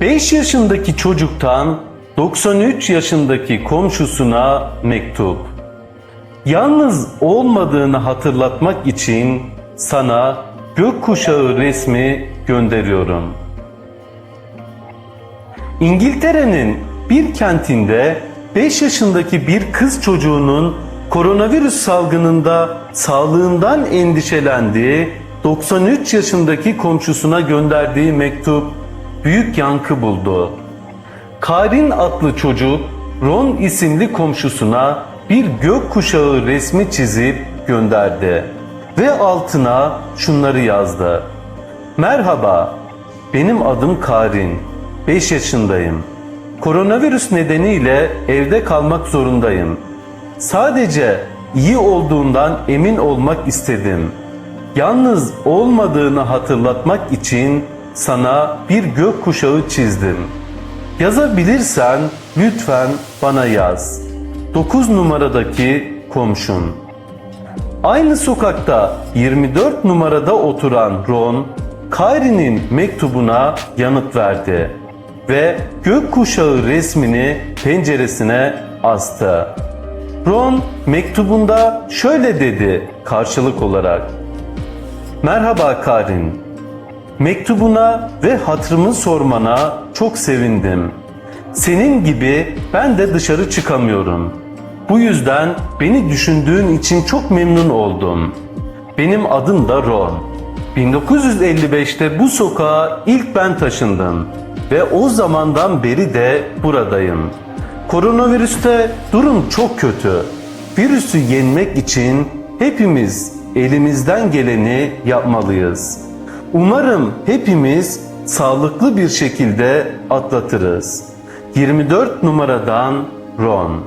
5 yaşındaki çocuktan 93 yaşındaki komşusuna mektup. Yalnız olmadığını hatırlatmak için sana gökkuşağı resmi gönderiyorum. İngiltere'nin bir kentinde 5 yaşındaki bir kız çocuğunun koronavirüs salgınında sağlığından endişelendiği 93 yaşındaki komşusuna gönderdiği mektup büyük yankı buldu. Karin adlı çocuk Ron isimli komşusuna bir gökkuşağı resmi çizip gönderdi ve altına şunları yazdı. Merhaba, benim adım Karin. 5 yaşındayım. Koronavirüs nedeniyle evde kalmak zorundayım. Sadece iyi olduğundan emin olmak istedim. Yalnız olmadığını hatırlatmak için sana bir gökkuşağı çizdim. Yazabilirsen lütfen bana yaz. 9 numaradaki komşun. Aynı sokakta 24 numarada oturan Ron, Kyrie'nin mektubuna yanıt verdi ve gökkuşağı resmini penceresine astı. Ron mektubunda şöyle dedi karşılık olarak. Merhaba Karin. Mektubuna ve hatırımı sormana çok sevindim. Senin gibi ben de dışarı çıkamıyorum. Bu yüzden beni düşündüğün için çok memnun oldum. Benim adım da Ron. 1955'te bu sokağa ilk ben taşındım ve o zamandan beri de buradayım. Koronavirüste durum çok kötü. Virüsü yenmek için hepimiz elimizden geleni yapmalıyız. Umarım hepimiz sağlıklı bir şekilde atlatırız. 24 numaradan Ron